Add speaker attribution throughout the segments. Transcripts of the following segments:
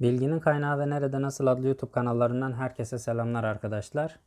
Speaker 1: Bilginin Kaynağı ve Nerede Nasıl adlı YouTube kanallarından herkese selamlar arkadaşlar.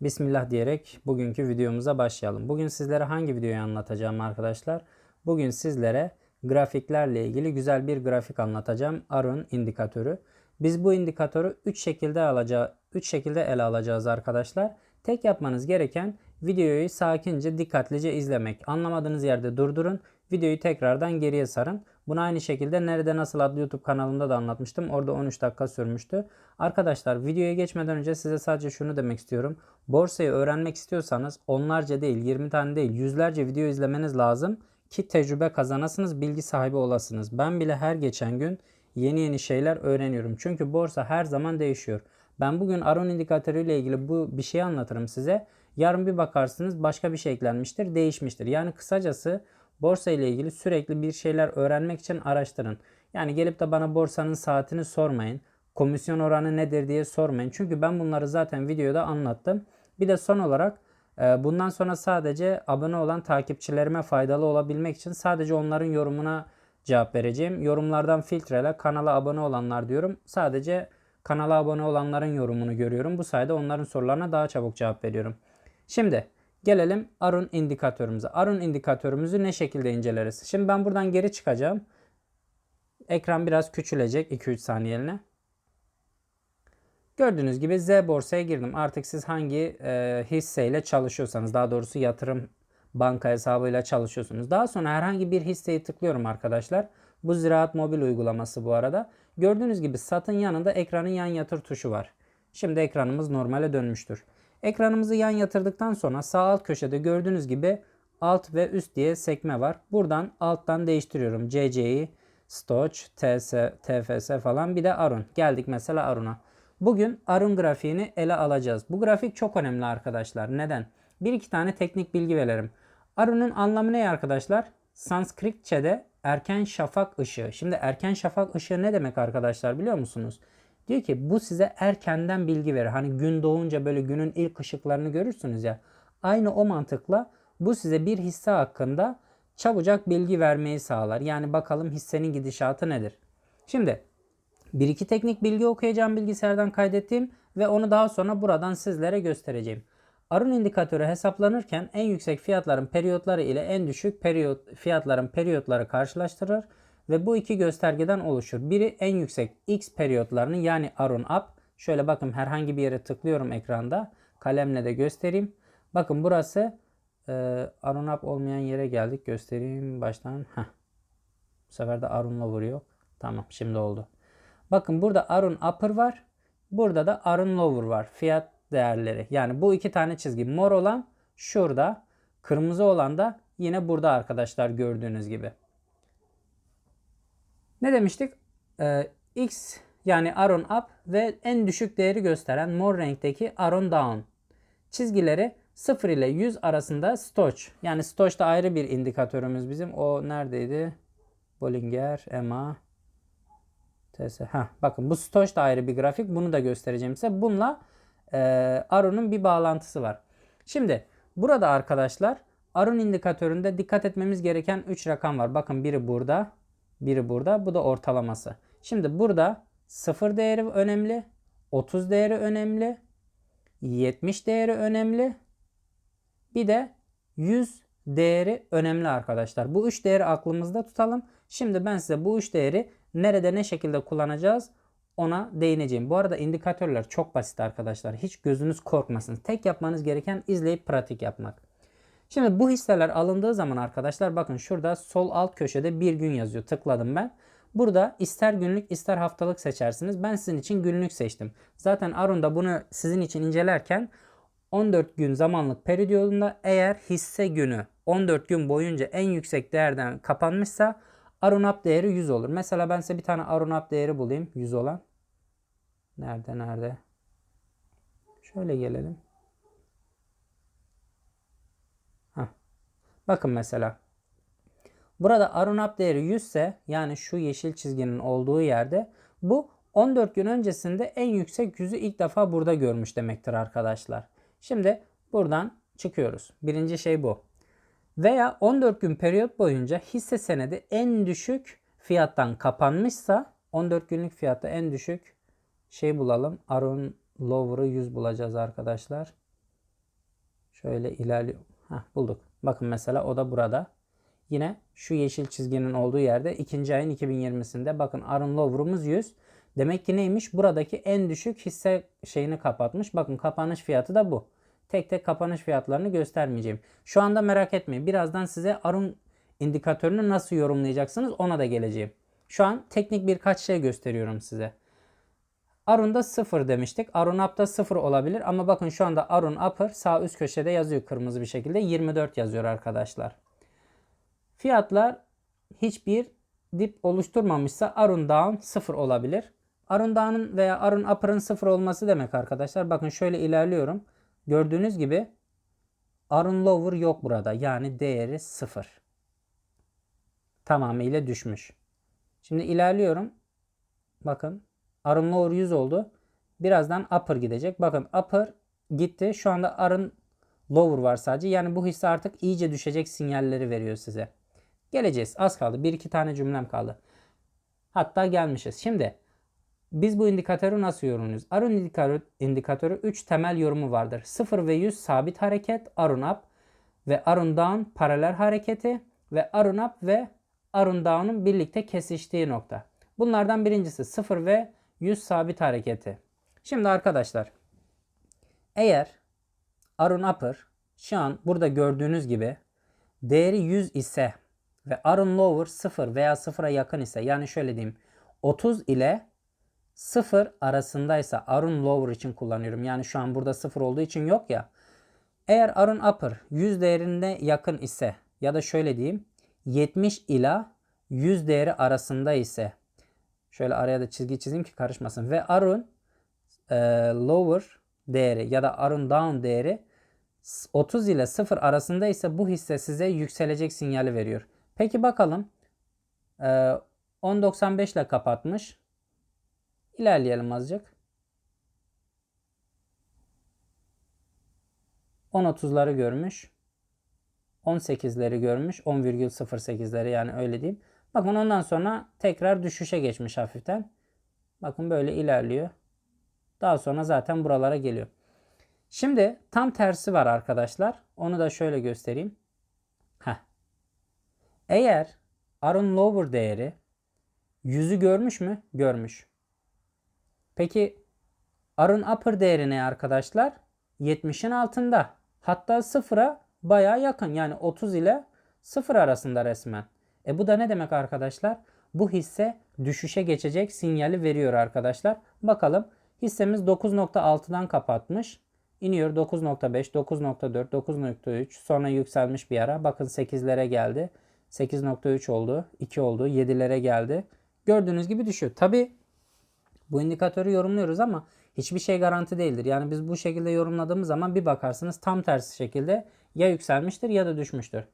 Speaker 1: Bismillah diyerek bugünkü videomuza başlayalım. Bugün sizlere hangi videoyu anlatacağım arkadaşlar? Bugün sizlere grafiklerle ilgili güzel bir grafik anlatacağım. Arun indikatörü. Biz bu indikatörü 3 şekilde alacağı 3 şekilde ele alacağız arkadaşlar. Tek yapmanız gereken videoyu sakince, dikkatlice izlemek. Anlamadığınız yerde durdurun. Videoyu tekrardan geriye sarın. Bunu aynı şekilde Nerede Nasıl adlı YouTube kanalında da anlatmıştım. Orada 13 dakika sürmüştü. Arkadaşlar videoya geçmeden önce size sadece şunu demek istiyorum. Borsayı öğrenmek istiyorsanız onlarca değil, 20 tane değil, yüzlerce video izlemeniz lazım ki tecrübe kazanasınız, bilgi sahibi olasınız. Ben bile her geçen gün yeni yeni şeyler öğreniyorum. Çünkü borsa her zaman değişiyor. Ben bugün Aron indikatörü ile ilgili bu bir şey anlatırım size. Yarın bir bakarsınız başka bir şey eklenmiştir, değişmiştir. Yani kısacası borsa ile ilgili sürekli bir şeyler öğrenmek için araştırın. Yani gelip de bana borsanın saatini sormayın. Komisyon oranı nedir diye sormayın. Çünkü ben bunları zaten videoda anlattım. Bir de son olarak e, bundan sonra sadece abone olan takipçilerime faydalı olabilmek için sadece onların yorumuna cevap vereceğim. Yorumlardan filtrele kanala abone olanlar diyorum. Sadece kanala abone olanların yorumunu görüyorum. Bu sayede onların sorularına daha çabuk cevap veriyorum. Şimdi gelelim Arun indikatörümüze. Arun indikatörümüzü ne şekilde inceleriz? Şimdi ben buradan geri çıkacağım. Ekran biraz küçülecek 2-3 saniyeliğine. Gördüğünüz gibi Z borsaya girdim. Artık siz hangi e, hisseyle çalışıyorsanız daha doğrusu yatırım banka hesabıyla çalışıyorsunuz. Daha sonra herhangi bir hisseyi tıklıyorum arkadaşlar. Bu Ziraat Mobil uygulaması bu arada. Gördüğünüz gibi satın yanında ekranın yan yatır tuşu var. Şimdi ekranımız normale dönmüştür. Ekranımızı yan yatırdıktan sonra sağ alt köşede gördüğünüz gibi alt ve üst diye sekme var. Buradan alttan değiştiriyorum. CC'yi, Stoch, TS, TFS falan bir de Arun. Geldik mesela Arun'a. Bugün Arun grafiğini ele alacağız. Bu grafik çok önemli arkadaşlar. Neden? Bir iki tane teknik bilgi verelim. Arun'un anlamı ne arkadaşlar? Sanskritçe'de erken şafak ışığı. Şimdi erken şafak ışığı ne demek arkadaşlar biliyor musunuz? Diyor ki bu size erkenden bilgi verir. Hani gün doğunca böyle günün ilk ışıklarını görürsünüz ya. Aynı o mantıkla bu size bir hisse hakkında çabucak bilgi vermeyi sağlar. Yani bakalım hissenin gidişatı nedir? Şimdi bir iki teknik bilgi okuyacağım bilgisayardan kaydettiğim ve onu daha sonra buradan sizlere göstereceğim. Arun indikatörü hesaplanırken en yüksek fiyatların periyotları ile en düşük periyot fiyatların periyotları karşılaştırır ve bu iki göstergeden oluşur. Biri en yüksek X periyotlarının yani Arun Up. Şöyle bakın herhangi bir yere tıklıyorum ekranda. Kalemle de göstereyim. Bakın burası e, Arun Up olmayan yere geldik. Göstereyim baştan. Heh. Bu sefer de Arun'la vuruyor. Tamam şimdi oldu. Bakın burada Arun Upper var. Burada da Arun Lower var. Fiyat değerleri. Yani bu iki tane çizgi. Mor olan şurada. Kırmızı olan da yine burada arkadaşlar gördüğünüz gibi. Ne demiştik? Ee, X yani Aron Up ve en düşük değeri gösteren mor renkteki Aron Down. Çizgileri 0 ile 100 arasında Stoch. Yani Stoch da ayrı bir indikatörümüz bizim. O neredeydi? Bollinger, EMA, TS. Ha, bakın bu Stoch da ayrı bir grafik. Bunu da göstereceğim size. Bununla e, Aron'un bir bağlantısı var. Şimdi burada arkadaşlar Aron indikatöründe dikkat etmemiz gereken 3 rakam var. Bakın biri burada, biri burada. Bu da ortalaması. Şimdi burada 0 değeri önemli. 30 değeri önemli. 70 değeri önemli. Bir de 100 değeri önemli arkadaşlar. Bu 3 değeri aklımızda tutalım. Şimdi ben size bu 3 değeri nerede ne şekilde kullanacağız ona değineceğim. Bu arada indikatörler çok basit arkadaşlar. Hiç gözünüz korkmasın. Tek yapmanız gereken izleyip pratik yapmak. Şimdi bu hisseler alındığı zaman arkadaşlar bakın şurada sol alt köşede bir gün yazıyor. Tıkladım ben. Burada ister günlük ister haftalık seçersiniz. Ben sizin için günlük seçtim. Zaten Arun'da bunu sizin için incelerken 14 gün zamanlık periyodunda eğer hisse günü 14 gün boyunca en yüksek değerden kapanmışsa Arunap değeri 100 olur. Mesela ben size bir tane Arunap değeri bulayım 100 olan. Nerede nerede? Şöyle gelelim. Bakın mesela. Burada Arunap değeri 100 ise yani şu yeşil çizginin olduğu yerde bu 14 gün öncesinde en yüksek yüzü ilk defa burada görmüş demektir arkadaşlar. Şimdi buradan çıkıyoruz. Birinci şey bu. Veya 14 gün periyot boyunca hisse senedi en düşük fiyattan kapanmışsa 14 günlük fiyatta en düşük şey bulalım. Arun Lower'ı 100 bulacağız arkadaşlar. Şöyle ilerliyor. Heh, bulduk. Bakın mesela o da burada. Yine şu yeşil çizginin olduğu yerde ikinci ayın 2020'sinde bakın Arun Lower'ımız 100. Demek ki neymiş? Buradaki en düşük hisse şeyini kapatmış. Bakın kapanış fiyatı da bu. Tek tek kapanış fiyatlarını göstermeyeceğim. Şu anda merak etmeyin. Birazdan size Arun indikatörünü nasıl yorumlayacaksınız ona da geleceğim. Şu an teknik birkaç şey gösteriyorum size. Arun'da 0 demiştik. Arun Up'da 0 olabilir ama bakın şu anda Arun Upper sağ üst köşede yazıyor kırmızı bir şekilde. 24 yazıyor arkadaşlar. Fiyatlar hiçbir dip oluşturmamışsa Arun Down 0 olabilir. Arun Down'ın veya Arun Upper'ın 0 olması demek arkadaşlar. Bakın şöyle ilerliyorum. Gördüğünüz gibi Arun Lower yok burada. Yani değeri 0. Tamamıyla düşmüş. Şimdi ilerliyorum. Bakın Arun Lower 100 oldu. Birazdan Upper gidecek. Bakın Upper gitti. Şu anda Arun Lower var sadece. Yani bu hisse artık iyice düşecek sinyalleri veriyor size. Geleceğiz. Az kaldı. Bir iki tane cümlem kaldı. Hatta gelmişiz. Şimdi biz bu indikatörü nasıl yorumluyoruz? Arun indikatörü, indikatörü 3 temel yorumu vardır. 0 ve 100 sabit hareket, Arun up ve Arun down paralel hareketi ve Arun up ve Arun down'un birlikte kesiştiği nokta. Bunlardan birincisi 0 ve 100 sabit hareketi. Şimdi arkadaşlar eğer Arun upper şu an burada gördüğünüz gibi değeri 100 ise ve Arun lower 0 veya 0'a yakın ise yani şöyle diyeyim 30 ile 0 arasındaysa Arun lower için kullanıyorum. Yani şu an burada 0 olduğu için yok ya. Eğer Arun upper 100 değerinde yakın ise ya da şöyle diyeyim 70 ila 100 değeri arasında ise şöyle araya da çizgi çizeyim ki karışmasın ve Arun e, lower değeri ya da Arun down değeri 30 ile 0 arasında ise bu hisse size yükselecek sinyali veriyor. Peki bakalım. E, 10.95 ile kapatmış. İlerleyelim azıcık. 10.30'ları görmüş. 18'leri görmüş. 10,08'leri yani öyle diyeyim. Bakın ondan sonra tekrar düşüşe geçmiş hafiften. Bakın böyle ilerliyor. Daha sonra zaten buralara geliyor. Şimdi tam tersi var arkadaşlar. Onu da şöyle göstereyim. Heh. Eğer Arun Lower değeri yüzü görmüş mü? Görmüş. Peki Arun Upper değeri ne arkadaşlar? 70'in altında. Hatta sıfıra baya yakın. Yani 30 ile 0 arasında resmen. E bu da ne demek arkadaşlar? Bu hisse düşüşe geçecek sinyali veriyor arkadaşlar. Bakalım hissemiz 9.6'dan kapatmış. İniyor 9.5, 9.4, 9.3 sonra yükselmiş bir ara. Bakın 8'lere geldi. 8.3 oldu, 2 oldu, 7'lere geldi. Gördüğünüz gibi düşüyor. Tabi bu indikatörü yorumluyoruz ama hiçbir şey garanti değildir. Yani biz bu şekilde yorumladığımız zaman bir bakarsınız tam tersi şekilde ya yükselmiştir ya da düşmüştür.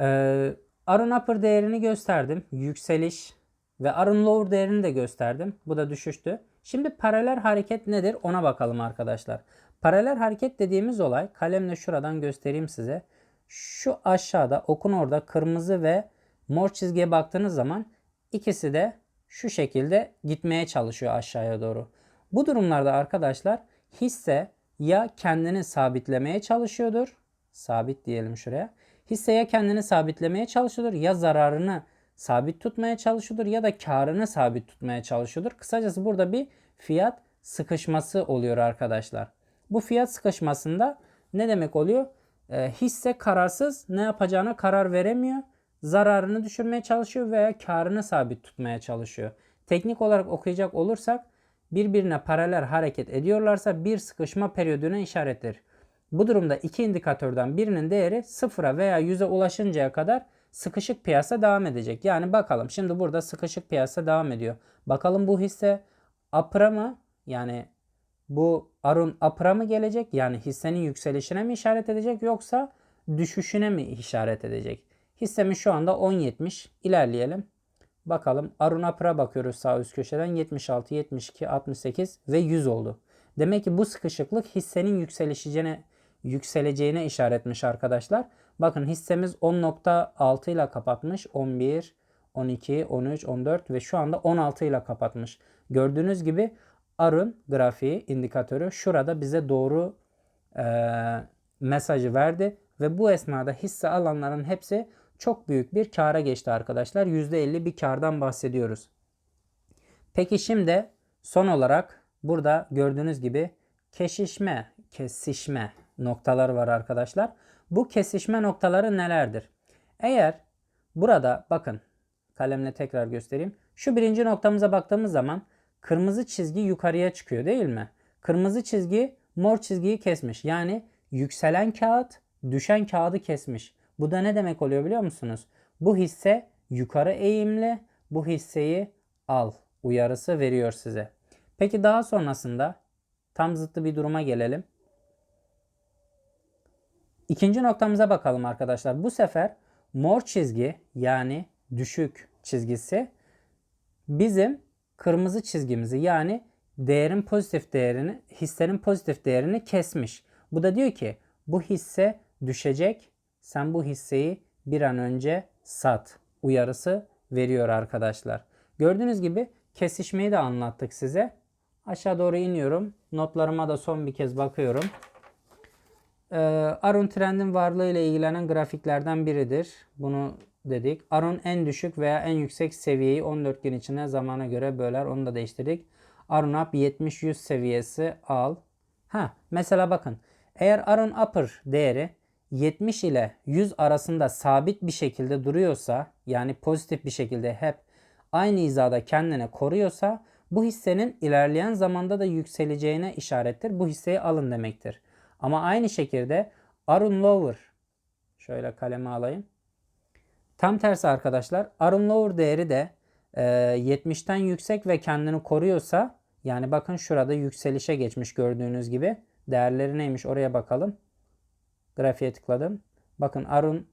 Speaker 1: Ee, Arun Upper değerini gösterdim. Yükseliş ve Arun Lower değerini de gösterdim. Bu da düşüştü. Şimdi paralel hareket nedir ona bakalım arkadaşlar. Paralel hareket dediğimiz olay kalemle şuradan göstereyim size. Şu aşağıda okun orada kırmızı ve mor çizgiye baktığınız zaman ikisi de şu şekilde gitmeye çalışıyor aşağıya doğru. Bu durumlarda arkadaşlar hisse ya kendini sabitlemeye çalışıyordur. Sabit diyelim şuraya. Hisse ya kendini sabitlemeye çalışıyordur ya zararını sabit tutmaya çalışıyordur ya da karını sabit tutmaya çalışıyordur. Kısacası burada bir fiyat sıkışması oluyor arkadaşlar. Bu fiyat sıkışmasında ne demek oluyor? E, hisse kararsız ne yapacağına karar veremiyor. Zararını düşürmeye çalışıyor veya karını sabit tutmaya çalışıyor. Teknik olarak okuyacak olursak birbirine paralel hareket ediyorlarsa bir sıkışma periyoduna işarettir. Bu durumda iki indikatörden birinin değeri sıfıra veya 100'e ulaşıncaya kadar sıkışık piyasa devam edecek. Yani bakalım şimdi burada sıkışık piyasa devam ediyor. Bakalım bu hisse upper'a mı yani bu Arun upper'a mı gelecek? Yani hissenin yükselişine mi işaret edecek yoksa düşüşüne mi işaret edecek? Hissemiz şu anda 10.70. İlerleyelim. Bakalım Arun upper'a bakıyoruz sağ üst köşeden 76, 72, 68 ve 100 oldu. Demek ki bu sıkışıklık hissenin yükselişine yükseleceğine işaretmiş arkadaşlar. Bakın hissemiz 10.6 ile kapatmış. 11, 12, 13, 14 ve şu anda 16 ile kapatmış. Gördüğünüz gibi Arun grafiği, indikatörü şurada bize doğru e, mesajı verdi ve bu esnada hisse alanların hepsi çok büyük bir kâra geçti arkadaşlar. %50 bir kardan bahsediyoruz. Peki şimdi son olarak burada gördüğünüz gibi keşişme, kesişme noktaları var arkadaşlar. Bu kesişme noktaları nelerdir? Eğer burada bakın kalemle tekrar göstereyim. Şu birinci noktamıza baktığımız zaman kırmızı çizgi yukarıya çıkıyor değil mi? Kırmızı çizgi mor çizgiyi kesmiş. Yani yükselen kağıt düşen kağıdı kesmiş. Bu da ne demek oluyor biliyor musunuz? Bu hisse yukarı eğimli. Bu hisseyi al uyarısı veriyor size. Peki daha sonrasında tam zıttı bir duruma gelelim. İkinci noktamıza bakalım arkadaşlar. Bu sefer mor çizgi yani düşük çizgisi bizim kırmızı çizgimizi yani değerin pozitif değerini, hissenin pozitif değerini kesmiş. Bu da diyor ki bu hisse düşecek. Sen bu hisseyi bir an önce sat uyarısı veriyor arkadaşlar. Gördüğünüz gibi kesişmeyi de anlattık size. Aşağı doğru iniyorum. Notlarıma da son bir kez bakıyorum. Ee, Arun trendin varlığı ile ilgilenen grafiklerden biridir. Bunu dedik. Arun en düşük veya en yüksek seviyeyi 14 gün içinde zamana göre böler. Onu da değiştirdik. Arun Up 70-100 seviyesi al. Ha, mesela bakın. Eğer Arun Upper değeri 70 ile 100 arasında sabit bir şekilde duruyorsa yani pozitif bir şekilde hep aynı hizada kendini koruyorsa bu hissenin ilerleyen zamanda da yükseleceğine işarettir. Bu hisseyi alın demektir. Ama aynı şekilde Arun Lower şöyle kaleme alayım. Tam tersi arkadaşlar Arun Lower değeri de e, 70'ten yüksek ve kendini koruyorsa yani bakın şurada yükselişe geçmiş gördüğünüz gibi. Değerleri neymiş oraya bakalım. Grafiğe tıkladım. Bakın Arun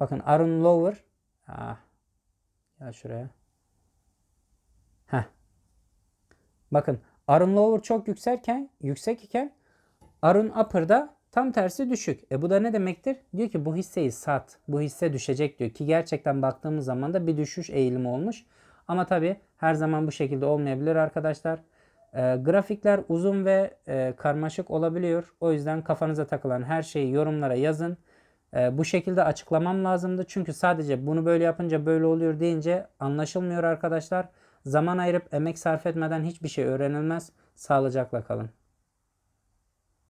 Speaker 1: Bakın Arun Lower ah, Gel şuraya. Heh. Bakın Arun Lower çok yükselken, yüksek iken Arun Upper'da tam tersi düşük. E bu da ne demektir? Diyor ki bu hisseyi sat. Bu hisse düşecek diyor ki gerçekten baktığımız zaman da bir düşüş eğilimi olmuş. Ama tabi her zaman bu şekilde olmayabilir arkadaşlar. E, grafikler uzun ve e, karmaşık olabiliyor. O yüzden kafanıza takılan her şeyi yorumlara yazın. E, bu şekilde açıklamam lazımdı. Çünkü sadece bunu böyle yapınca böyle oluyor deyince anlaşılmıyor arkadaşlar. Zaman ayırıp emek sarf etmeden hiçbir şey öğrenilmez. Sağlıcakla kalın.